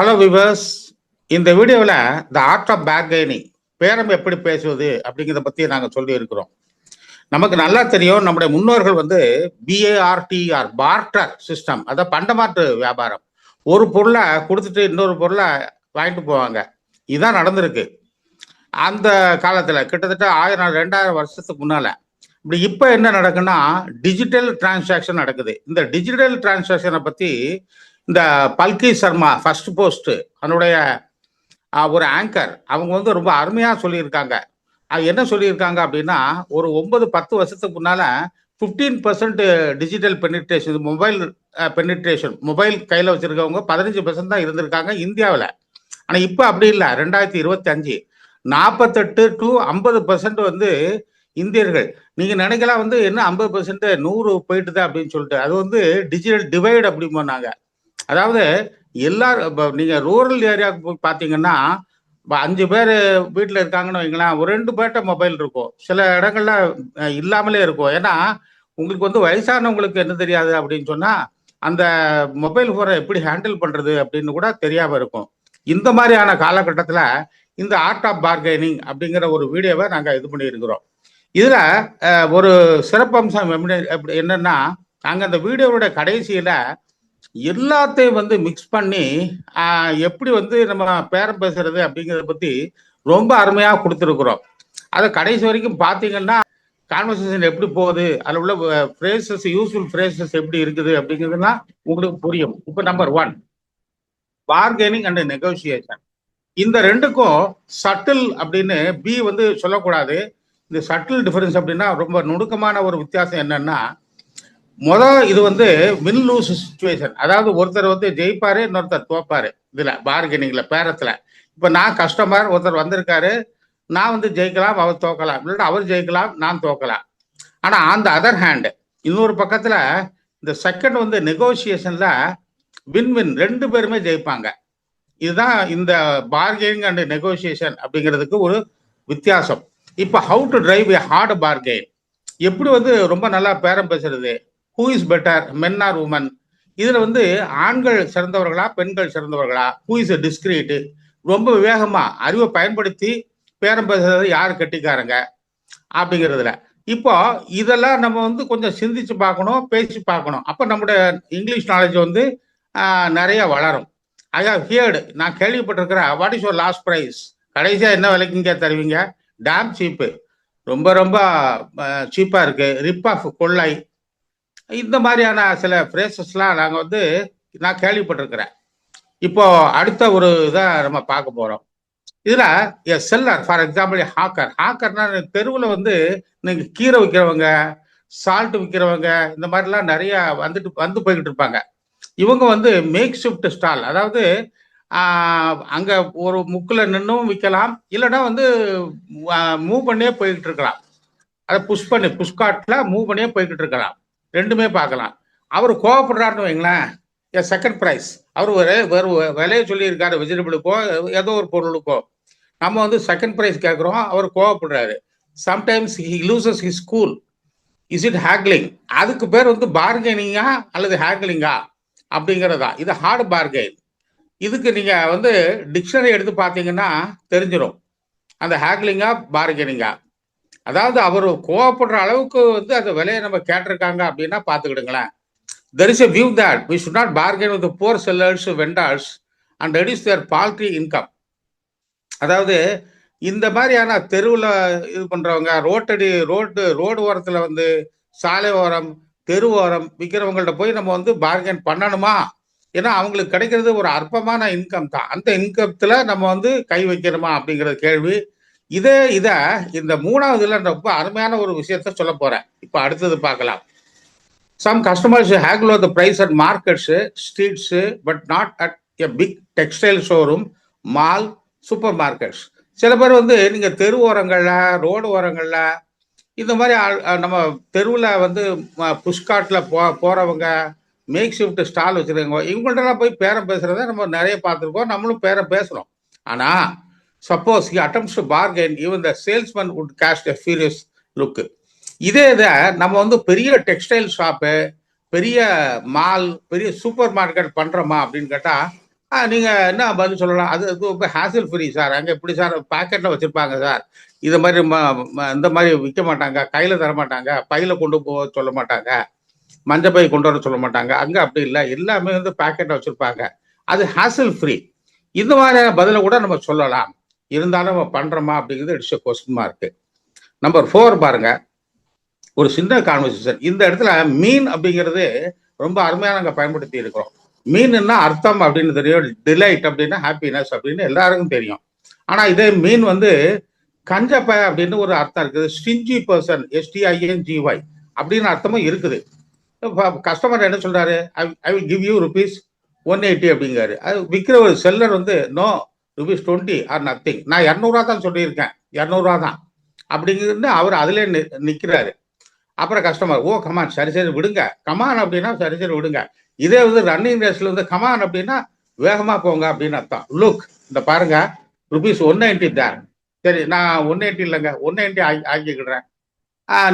Hello viewers இந்த வீடியோவில் the art of பேர்கெய்னிங் பேரம் எப்படி பேசுவது அப்படிங்கிறத பற்றி நாங்கள் சொல்லி இருக்கிறோம் நமக்கு நல்லா தெரியும் நம்முடைய முன்னோர்கள் வந்து பிஏஆர்டிஆர் பார்ட்டர் சிஸ்டம் அதான் பண்டமாற்று வியாபாரம். ஒரு பொருளை கொடுத்துட்டு இன்னொரு பொருளை வாங்கிட்டு போவாங்க. இதுதான் நடந்திருக்கு. அந்த காலத்தில் கிட்டத்தட்ட ஆயிரம் ரெண்டாயிரம் வருஷத்துக்கு முன்னால் இப்படி இப்போ என்ன நடக்குன்னா டிஜிட்டல் டிரான்சாக்ஷன் நடக்குது. இந்த டிஜிட்டல் டிரான்சாக்ஷனை பற்றி இந்த பல்கி சர்மா ஃபர்ஸ்ட் போஸ்ட் அதனுடைய ஒரு ஆங்கர் அவங்க வந்து ரொம்ப அருமையாக சொல்லியிருக்காங்க. அது என்ன சொல்லியிருக்காங்க அப்படின்னா ஒரு ஒன்பது பத்து வருஷத்துக்கு முன்னால் ஃபிஃப்டீன் பர்சன்ட் டிஜிட்டல் பெனிட்ரேஷன் இது மொபைல் பெனிட்ரேஷன் மொபைல் கையில் வச்சுருக்கவங்க பதினஞ்சு பர்சன்ட் தான் இருந்திருக்காங்க இந்தியாவில். ஆனால் இப்போ அப்படி இல்லை. ரெண்டாயிரத்தி இருபத்தி அஞ்சு நாற்பத்தெட்டு டு ஐம்பது பர்சன்ட் வந்து இந்தியர்கள். நீங்கள் நினைக்கலாம் வந்து என்ன ஐம்பது பர்சன்ட் நூறு போயிட்டுதான் அப்படின்னு சொல்லிட்டு. அது வந்து டிஜிட்டல் டிவைட் அப்படிம்போனாங்க அதாவது எல்லாரும் இப்போ நீங்கள் ரூரல் ஏரியாவுக்கு போய் பார்த்தீங்கன்னா இப்போ அஞ்சு பேர் வீட்டில் இருக்காங்கன்னு வைங்களேன் ஒரு ரெண்டு பேர்ட்ட மொபைல் இருக்கும். சில இடங்கள்ல இல்லாமலே இருக்கும். ஏன்னா உங்களுக்கு வந்து வயசானவங்களுக்கு என்ன தெரியாது அப்படின்னு சொன்னால் அந்த மொபைல் ஃபோனை எப்படி ஹேண்டில் பண்ணுறது அப்படின்னு கூட தெரியாமல் இருக்கும். இந்த மாதிரியான காலகட்டத்தில் இந்த ஆர்ட் ஆஃப் பார்கெனிங் அப்படிங்கிற ஒரு வீடியோவை நாங்கள் இது பண்ணியிருக்கிறோம். இதில் ஒரு சிறப்பம்சம் எப்படி- எப்படி- நாங்கள் அந்த வீடியோவோட கடைசியில் எல்லாத்தையும் வந்து மிக்ஸ் பண்ணி ஆஹ், எப்படி வந்து நம்ம பேரம் பேசுறது அப்படிங்கிறத பத்தி ரொம்ப அருமையா கொடுத்துருக்குறோம். அதை கடைசி வரைக்கும் பார்த்தீங்கன்னா கான்வர்சேஷன் எப்படி போகுது அதில் உள்ள ஃப்ரேசஸ் யூஸ்ஃபுல் ஃப்ரேசஸ் எப்படி இருக்குது அப்படிங்கிறதுலாம் உங்களுக்கு புரியும். இப்போ number one bargaining and negotiation இந்த ரெண்டுக்கும் சட்டில் அப்படின்னு பி வந்து சொல்லக்கூடாது. இந்த சட்டில் டிஃபரன்ஸ் அப்படின்னா ரொம்ப நுணுக்கமான ஒரு வித்தியாசம் என்னன்னா முத இது வந்து வின் லூஸ் சுச்சுவேஷன் அதாவது ஒருத்தர் வந்து ஜெயிப்பாரு இன்னொருத்தர் தோப்பாரு. இதுல பார்கெனிங்ல பேரத்துல. இப்ப நான் கஸ்டமர் ஒருத்தர் வந்திருக்காரு நான் வந்து ஜெயிக்கலாம் அவர் தோக்கலாம். இல்லாட்டி அவர் ஜெயிக்கலாம் நான் தோக்கலாம். ஆனா அந்த அதர் ஹேண்டு இன்னொரு பக்கத்துல இந்த செகண்ட் வந்து நெகோசியேஷன்ல வின் வின் ரெண்டு பேருமே ஜெயிப்பாங்க. இதுதான் இந்த பார்கெயின் அண்ட் நெகோசியேஷன் அப்படிங்கிறதுக்கு ஒரு வித்தியாசம். இப்போ how to drive a hard bargain எப்படி வந்து ரொம்ப நல்லா பேரம் பேசுறது? Who is better men or women இதுல வந்து ஆண்கள் சிறந்தவர்களா பெண்கள் சிறந்தவர்களா? ஹூ இஸ் டிஸ்கிரீட் ரொம்ப வேகமாக அறிவை பயன்படுத்தி பேரம் பேசுறது யார் கட்டிக்காரங்க? அப்படிங்கிறதுல. இப்போ இதெல்லாம் நம்ம வந்து கொஞ்சம் சிந்திச்சு பார்க்கணும் பேசி பார்க்கணும். அப்போ நம்முடைய இங்கிலீஷ் நாலேஜ் வந்து நிறைய வளரும். ஐ ஹவ் ஹியர்டு நான் கேள்விப்பட்டிருக்கிறேன் what is your last price கடைசியாக என்ன விலைக்குங்க தருவீங்க டேம் சீப்பு ரொம்ப ரொம்ப சீப்பாக இருக்குது ரிப் ஆஃப் கொள்ளை. இந்த மாதிரியான சில ஃப்ரேசஸ்லாம் நாங்கள் வந்து நான் கேள்விப்பட்டிருக்கிறேன். இப்போ அடுத்த ஒரு இதை நம்ம பார்க்க போகிறோம் இதில் a seller for example hawker ஹாக்கர்னா தெருவில் வந்து நீங்கள் கீரை விற்கிறவங்க சால்ட் விற்கிறவங்க இந்த மாதிரிலாம் நிறையா வந்துட்டு வந்து போய்கிட்டு இருப்பாங்க. இவங்க வந்து மேக் ஷிஃப்ட் ஸ்டால் அதாவது அங்கே ஒரு முக்கில் நின்றும் விற்கலாம் இல்லைன்னா வந்து மூவ் பண்ணியே போய்கிட்டு இருக்கலாம். அதை புஷ் பண்ணி புஷ்காட்டில் மூவ் பண்ணியே போய்கிட்டு இருக்கலாம். ரெண்டுமே பார்க்கலாம். அவர் கோவப்படுறாருன்னு வைங்களேன். என் செகண்ட் ப்ரைஸ் அவர் ஒரு வேறு விலையை சொல்லியிருக்காரு வெஜிடபிளுக்கோ ஏதோ ஒரு பொருளுக்கோ. நம்ம வந்து செகண்ட் ப்ரைஸ் கேட்குறோம் அவர் கோவப்படுறாரு. Sometimes he loses his cool is it haggling அதுக்கு பேர் வந்து பார்கெனிங்கா அல்லது ஹேக்லிங்கா அப்படிங்கிறதா. இது ஹார்டு பார்கெயின் இதுக்கு நீங்கள் வந்து டிக்ஷனரி எடுத்து பார்த்தீங்கன்னா தெரிஞ்சிடும் அந்த ஹேக்லிங்கா பார்கெனிங்கா அதாவது அவர் கோவப்படுற அளவுக்கு வந்து அந்த விலையை நம்ம கேட்டிருக்காங்க அப்படின்னா பார்த்துக்கிடுங்களேன். There is a view that we should not bargain with poor sellers vendors and reduce their paltry income அதாவது இந்த மாதிரியான தெருவில் இது பண்ணுறவங்க ரோட்டடி ரோட்டு ரோடு ஓரத்தில் வந்து சாலை ஓரம் தெரு ஓரம் விற்கிறவங்கள்ட்ட போய் நம்ம வந்து பார்கென் பண்ணணுமா? ஏன்னா அவங்களுக்கு கிடைக்கிறது ஒரு அற்பமான இன்கம் தான். அந்த இன்கத்தில் நம்ம வந்து கை வைக்கணுமா அப்படிங்கிற கேள்வி இதே இதை இந்த மூணாவதுல ரொம்ப அருமையான ஒரு விஷயத்த சொல்ல போறேன். இப்போ அடுத்தது பார்க்கலாம். Some customers haggle the price at markets streets but not at a big textile showroom mall supermarkets சில பேர் வந்து நீங்க தெரு ஓரங்கள்ல ரோடு ஓரங்கள்ல இந்த மாதிரி நம்ம தெருவில் வந்து புஷ்காட்டில் போ போகிறவங்க மேக் ஷிஃப்ட் ஸ்டால் வச்சுருக்கவங்க இவங்கள்ட்டலாம் போய் பேரம் பேசுகிறத நம்ம நிறைய பார்த்துருக்கோம். நம்மளும் பேரம் பேசுகிறோம் ஆனால் suppose he attempts to bargain even the salesman would cast a furious look இதே இதை நம்ம வந்து பெரிய டெக்ஸ்டைல் ஷாப்பு பெரிய மால் பெரிய சூப்பர் மார்க்கெட் பண்ணுறோமா அப்படின்னு கேட்டால் நீங்கள் என்ன பதில் சொல்லலாம்? அது அது ரொம்ப ஹேசில் ஃப்ரீ சார் அங்கே எப்படி சார் பாக்கெட்ல வச்சுருப்பாங்க சார் இது மாதிரி ம- இந்த மாதிரி விற்க மாட்டாங்க கையில் தர மாட்டாங்க பையில் கொண்டு போக சொல்ல மாட்டாங்க மஞ்சள் பை கொண்டு வர சொல்ல மாட்டாங்க. அங்கே அப்படி இல்லை. எல்லாமே வந்து பாக்கெட்ல வச்சுருப்பாங்க. அது ஹேசில் ஃப்ரீ இந்த மாதிரியான பதிலை கூட நம்ம சொல்லலாம். இருந்தாலும் நம்ம பண்றோமா அப்படிங்கிறது it's question mark number four பாருங்க. ஒரு சின்ன கான்வர்சேஷன் இந்த இடத்துல மீன் அப்படிங்கிறது ரொம்ப அருமையாக நாங்கள் பயன்படுத்தி இருக்கிறோம். மீன்னா அர்த்தம் அப்படின்னு தெரியும். டிலைட் அப்படின்னா ஹாப்பினஸ் அப்படின்னு எல்லாருக்கும் தெரியும். ஆனால் இதே மீன் வந்து கஞ்சப்ப அப்படின்னு ஒரு அர்த்தம் இருக்குது. ஸ்டிஞ்சி பர்சன் எஸ்டிஐஎன்ஜிஒய் அப்படின்னு அர்த்தமும் இருக்குது. கஸ்டமர் என்ன சொல்றாரு? I will give you rupees one eighty அப்படிங்கிறாரு. அது விற்கிற ஒரு செல்லர் வந்து no rupees twenty or nothing நான் இரநூறுவா தான் சொல்லியிருக்கேன். இரநூறுவா தான். அப்படிங்கிறது அவர் அதிலே நி நிற்கிறாரு அப்புறம் கஸ்டமர் ஓ கமான் சரி சரி விடுங்க. கமான் அப்படின்னா சரி சரி விடுங்க. இதே வந்து ரன்னிங் ரேஸ்ல வந்து கமான் அப்படின்னா வேகமா போங்க அப்படின்னு அர்த்தம். லுக் இந்த பாருங்க ருபீஸ் ஒன் நைன்டி தான் சரி நான் ஒன் எயிட்டி இல்லைங்க. ஒன் நைன்டி ஆக்கிக்கிடுறேன்.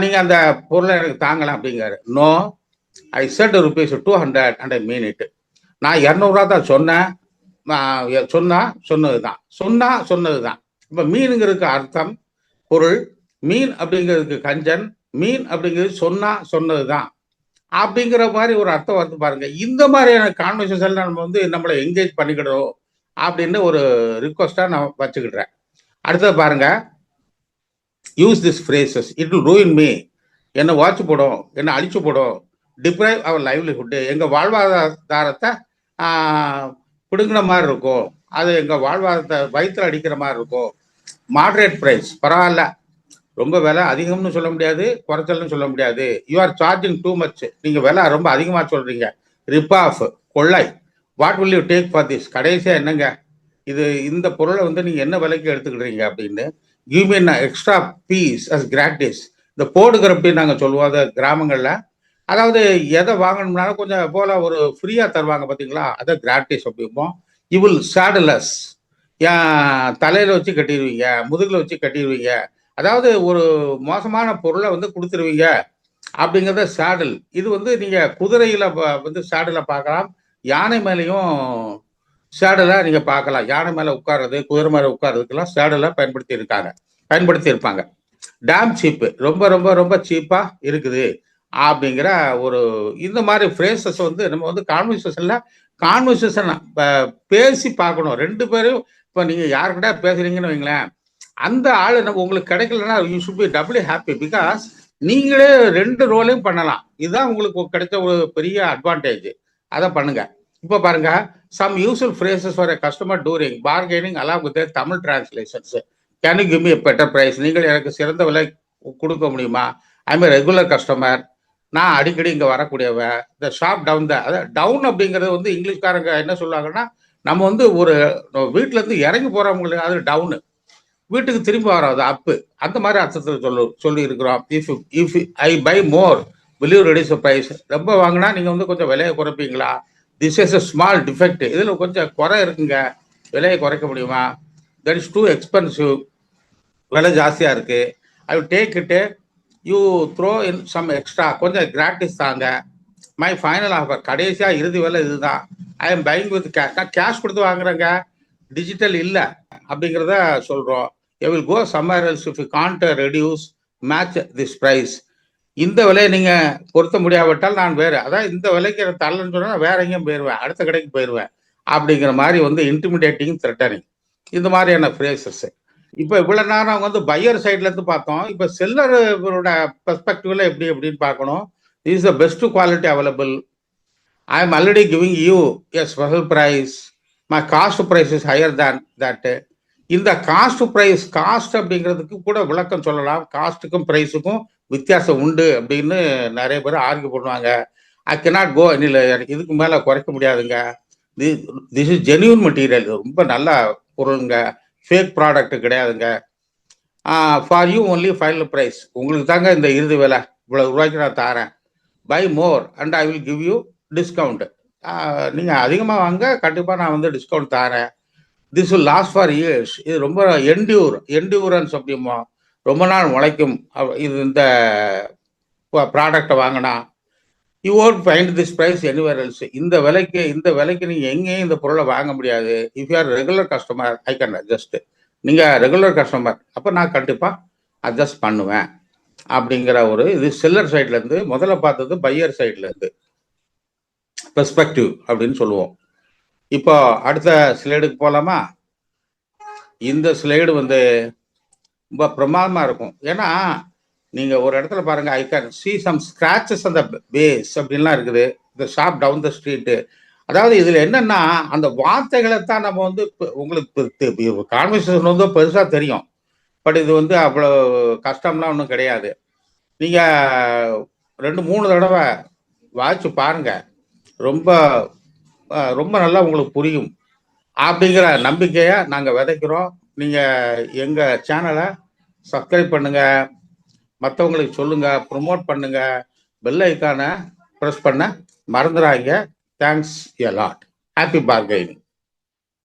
நீங்கள் அந்த பொருளை எனக்கு தாங்கலாம் அப்படிங்கிறாரு. No I said rupees two hundred and I mean it நான் இரநூறுவா தான் சொன்னேன். நான் சொன்னால் சொன்னா சொன்னது தான் சொன்னா சொன்னது தான் இப்போ மீனுங்கிறதுக்கு அர்த்தம் பொருள் மீன் அப்படிங்கிறதுக்கு கஞ்சன் மீன் அப்படிங்கிறது சொன்னா சொன்னது தான் அப்படிங்கிற மாதிரி ஒரு அர்த்தம் வந்து பாருங்க. இந்த மாதிரியான கான்வர்சேஷன் நம்ம வந்து நம்மளை என்கேஜ் பண்ணிக்கிடணும் அப்படின்னு ஒரு ரிக்வஸ்டா நான் வச்சுக்கிடுறேன். அடுத்தது பாருங்க. Use this phrases it will ruin me என்னை வாட்ச் போடும் என்னை அழிச்சு போடும். டிப்ரைவ் அவர் லைவ்லிஹுட்டு எங்கள் வாழ்வாதாரத்தை பிடுங்கின மாதிரி இருக்கும். அது எங்கள் வாழ்வாதாரத்தை வயிற்றில் அடிக்கிற மாதிரி இருக்கும். மாட்ரேட் ப்ரைஸ் பரவாயில்ல. ரொம்ப விலை அதிகம்னு சொல்ல முடியாது குறைச்சல்னு சொல்ல முடியாது. You are charging too much நீங்கள் விலை ரொம்ப அதிகமாக சொல்கிறீங்க ரிப் ஆஃப் கொள்ளை. What will you take for this கடைசியாக என்னங்க? இது இந்த பொருளை வந்து நீங்கள் என்ன விலைக்கு எடுத்துக்கிடுறீங்க அப்படின்னு give me an extra piece as gratis இந்த போடுகிறப்படி நாங்கள் சொல்லுவோம். அதை கிராமங்களில் அதாவது எதை வாங்கணும்னாலும் கொஞ்சம் போல ஒரு ஃப்ரீயாக தருவாங்க பார்த்தீங்களா அதை கிராட்டிஸ் அப்படிம்போம் இவில் சேடலஸ் என் தலையில் வச்சு கட்டிடுவீங்க முதுகில் வச்சு கட்டிடுவீங்க. அதாவது ஒரு மோசமான பொருளை வந்து கொடுத்துருவீங்க அப்படிங்கிறத சேடல் இது வந்து நீங்கள் குதிரையில் வந்து சேடலை பார்க்கலாம். யானை மேலேயும் சேடலை நீங்கள் பார்க்கலாம். யானை மேலே உட்கார்றது குதிரை மேல உட்கார்றதுக்கெல்லாம் சேடலை பயன்படுத்தி இருக்காங்க பயன்படுத்தி இருப்பாங்க டேம் சீப்பு ரொம்ப ரொம்ப ரொம்ப சீப்பா இருக்குது. அப்படிங்கிற ஒரு இந்த மாதிரி ஃப்ரேசஸ் வந்து நம்ம வந்து கான்வர்சேஷன்ல கான்வர்சேஷன் பேசி பார்க்கணும். ரெண்டு பேரும் இப்போ நீங்க யாருக்கிட்ட பேசுறீங்கன்னு வைங்களேன் அந்த ஆள் நம்ம உங்களுக்கு கிடைக்கலன்னா you should be double happy because நீங்களே ரெண்டு ரோலையும் பண்ணலாம். இதுதான் உங்களுக்கு கிடைச்ச ஒரு பெரிய அட்வான்டேஜ் அதை பண்ணுங்க. இப்போ பாருங்க some useful phrases for customer during bargaining along with Tamil translations can you give me better price நீங்கள் எனக்கு சிறந்த விலை கொடுக்க முடியுமா? ஐ எம் ரெகுலர் கஸ்டமர் நான் அடிக்கடி இங்கே வரக்கூடியவன் இந்த ஷாப் டவுன் தான் அதாவது டவுன் அப்படிங்கிறது வந்து இங்கிலீஷ்காரங்க என்ன சொல்லுவாங்கன்னா நம்ம வந்து ஒரு வீட்டிலேருந்து இறங்கி போகிறவங்களுக்கு அது டவுனு வீட்டுக்கு திரும்பி வராது அப்பு அந்த மாதிரி அர்த்தத்தில் சொல்லு சொல்லி இருக்கிறோம் if if I buy more வெளியூர் you reduce ப்ரைஸ் ரொம்ப வாங்கினா நீங்கள் வந்து கொஞ்சம் விலையை குறைப்பீங்களா? This is a small defect இதில் கொஞ்சம் குறை இருக்குங்க. விலையை குறைக்க முடியுமா? தட் இஸ் டூ எக்ஸ்பென்சிவ் விலை ஜாஸ்தியாக இருக்குது I take it you throw in some extra கொஞ்சம் கிராட்டிஸ் தாங்க. மை ஃபைனல் ஆஃபர் கடைசியாக இறுதி விலை இதுதான். I am buying with cash நான் கேஷ் கொடுத்து வாங்குறேங்க. டிஜிட்டல் இல்லை அப்படிங்கிறத சொல்கிறோம் I will go somewhere else if you can't reduce match this price இந்த விலையை நீங்கள் பொருத்த முடியாவிட்டால் நான் வேறு அதான் இந்த விலைக்கு தள்ளன்னு தரலன்னு சொன்னால் வேற எங்கேயும் போயிடுவேன் அடுத்த கடைக்கு போயிடுவேன் அப்படிங்கிற மாதிரி வந்து இன்டிமிடேட்டிங் த்ரெட்டனிங் இந்த மாதிரியான ஃப்ரேசஸ் இப்போ இவ்வளவு நேரம் அவங்க வந்து பையர் சைட்ல இருந்து பார்த்தோம். இப்போ செல்லரோட பெர்ஸ்பெக்டிவ்ல எப்படி எப்படின்னு பார்க்கணும். Is the best quality available I am already giving you a special price my cost price is higher than that இந்த காஸ்ட் ப்ரைஸ் காஸ்ட் அப்படிங்கிறதுக்கு கூட விளக்கம் சொல்லலாம். காஸ்ட்டுக்கும் ப்ரைஸுக்கும் வித்தியாசம் உண்டு அப்படின்னு நிறைய பேர் ஆர்கியூ பண்ணுவாங்க. ஐ கெனாட் கோ இல்லை எனக்கு இதுக்கு மேலே குறைக்க முடியாதுங்க. திஸ் இஸ் ஜென்யூன் மெட்டீரியல் ரொம்ப நல்ல பொருளுங்க. ஃபேக் ப்ராடக்ட் கிடையாதுங்க. For you only final price உங்களுக்கு தாங்க இந்த இறுதி விலை. இவ்வளோ ரூபாய்க்கு நான் தரேன். Buy more and I will give you discount நீங்கள் அதிகமாக வாங்க கண்டிப்பாக நான் வந்து டிஸ்கவுண்ட் தரேன். This will last for years இது ரொம்ப என்டியூர் என்டியூரன்ஸ் அப்படிமோ ரொம்ப நாள் உழைக்கும். இது இந்த ப்ராடக்டை வாங்கினா. You won't find this price anywhere else இந்த விலைக்கு இந்த விலைக்கு நீங்கள் எங்கேயும் இந்த பொருளை வாங்க முடியாது. If you are regular customer I can adjust நீங்கள் ரெகுலர் கஸ்டமர் அப்போ நான் கண்டிப்பாக அட்ஜஸ்ட் பண்ணுவேன். அப்படிங்கிற ஒரு இது செல்லர் சைட்லேருந்து முதல்ல பார்த்தது பையர் சைட்லேருந்து பெர்ஸ்பெக்டிவ் அப்படின்னு சொல்லுவோம். இப்போ அடுத்த ஸ்லைடுக்கு போகலாமா இந்த ஸ்லைடு வந்து ரொம்ப பிரமாதமாக இருக்கும். ஏன்னா நீங்கள் ஒரு இடத்துல பாருங்க I can see some scratches அந்த பேஸ் அப்படின்லாம் இருக்குது. இந்த ஷாப் டவுன் த ஸ்ட்ரீட்டு அதாவது இதில் என்னன்னா அந்த வார்த்தைகளை தான் நம்ம வந்து உங்களுக்கு கான்வர்சேஷன் வந்து பெருசாக தெரியும். பட் இது வந்து அவ்வளோ கஷ்டம்லாம் ஒன்றும் கிடையாது. நீங்கள் ரெண்டு மூணு தடவை வாட்ச் பாருங்க. ரொம்ப ரொம்ப நல்லா உங்களுக்கு புரியும். அப்படிங்கிற நம்பிக்கையை நாங்கள் விதைக்கிறோம். நீங்கள் எங்கள் சேனலை சப்ஸ்கிரைப் பண்ணுங்கள் மற்றவங்களுக்கு சொல்லுங்க ப்ரொமோட் பண்ணுங்க பெல் ஐக்கானை ப்ரெஸ் பண்ண மறந்துடாங்க thanks a lot happy bargaining